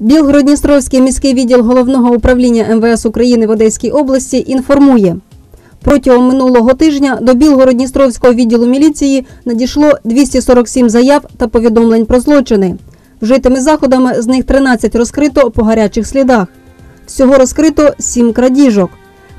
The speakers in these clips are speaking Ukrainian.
Білгородністровський міський відділ головного управління МВС України в Одеській області інформує. Протягом минулого тижня до Білгородністровського відділу міліції надійшло 247 заяв та повідомлень про злочини. Вжитими заходами з них 13 розкрито по гарячих слідах. Всього розкрито 7 крадіжок.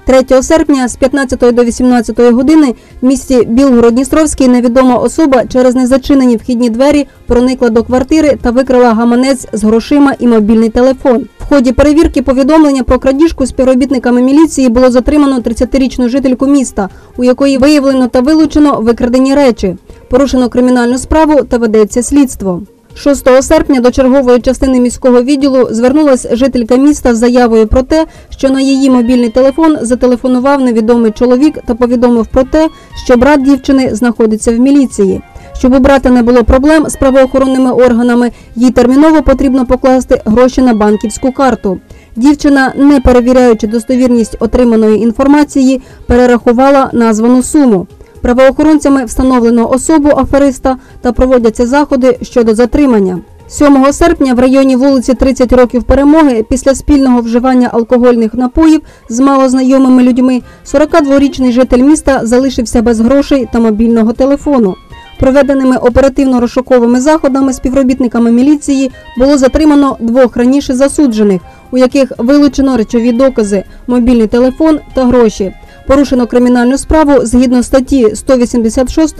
3 серпня з 15 до 18 години в місті Білгород-Дністровський невідома особа через незачинені вхідні двері проникла до квартири та викрала гаманець з грошима і мобільний телефон. В ході перевірки повідомлення про крадіжку співробітниками міліції було затримано 30-річну жительку міста, у якої виявлено та вилучено викрадені речі. Порушено кримінальну справу та ведеться слідство. 6 серпня до чергової частини міського відділу звернулася жителька міста з заявою про те, що на її мобільний телефон зателефонував невідомий чоловік та повідомив про те, що брат дівчини знаходиться в міліції. Щоб у брата не було проблем з правоохоронними органами, їй терміново потрібно покласти гроші на банківську карту. Дівчина, не перевіряючи достовірність отриманої інформації, перерахувала названу суму. Правоохоронцями встановлено особу афериста та проводяться заходи щодо затримання. 7 серпня в районі вулиці 30 років перемоги після спільного вживання алкогольних напоїв з малознайомими людьми 42-річний житель міста залишився без грошей та мобільного телефону. Проведеними оперативно-розшуковими заходами співробітниками міліції було затримано двох раніше засуджених, у яких вилучено речові докази, мобільний телефон та гроші. Порушено кримінальну справу згідно статті 186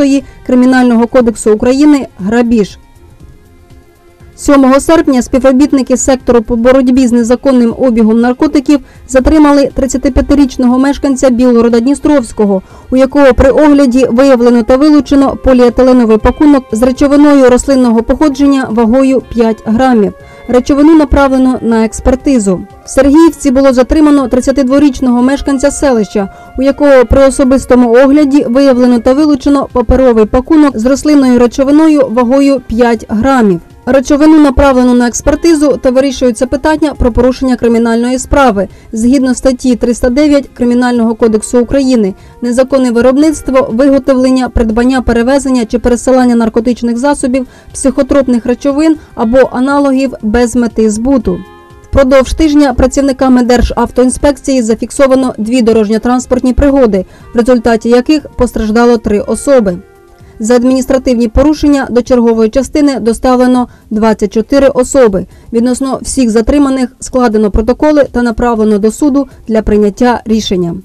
Кримінального кодексу України грабіж. 7 серпня співробітники сектору по боротьбі з незаконним обігом наркотиків затримали 35-річного мешканця Білгорода Дністровського, у якого при огляді виявлено та вилучено поліетиленовий пакунок з речовиною рослинного походження вагою 5 грамів. Речовину направлено на експертизу. Сергіївці було затримано 32-річного мешканця селища, у якого при особистому огляді виявлено та вилучено паперовий пакунок з рослинною речовиною вагою 5 грамів. Речовину направлено на експертизу та вирішується питання про порушення кримінальної справи згідно статті 309 Кримінального кодексу України, незаконне виробництво, виготовлення, придбання, перевезення чи пересилання наркотичних засобів, психотропних речовин або аналогів без мети збуту. Впродовж тижня працівниками Державтоінспекції зафіксовано дві дорожньо-транспортні пригоди, в результаті яких постраждало три особи. За адміністративні порушення до чергової частини доставлено 24 особи. Відносно всіх затриманих складено протоколи та направлено до суду для прийняття рішення.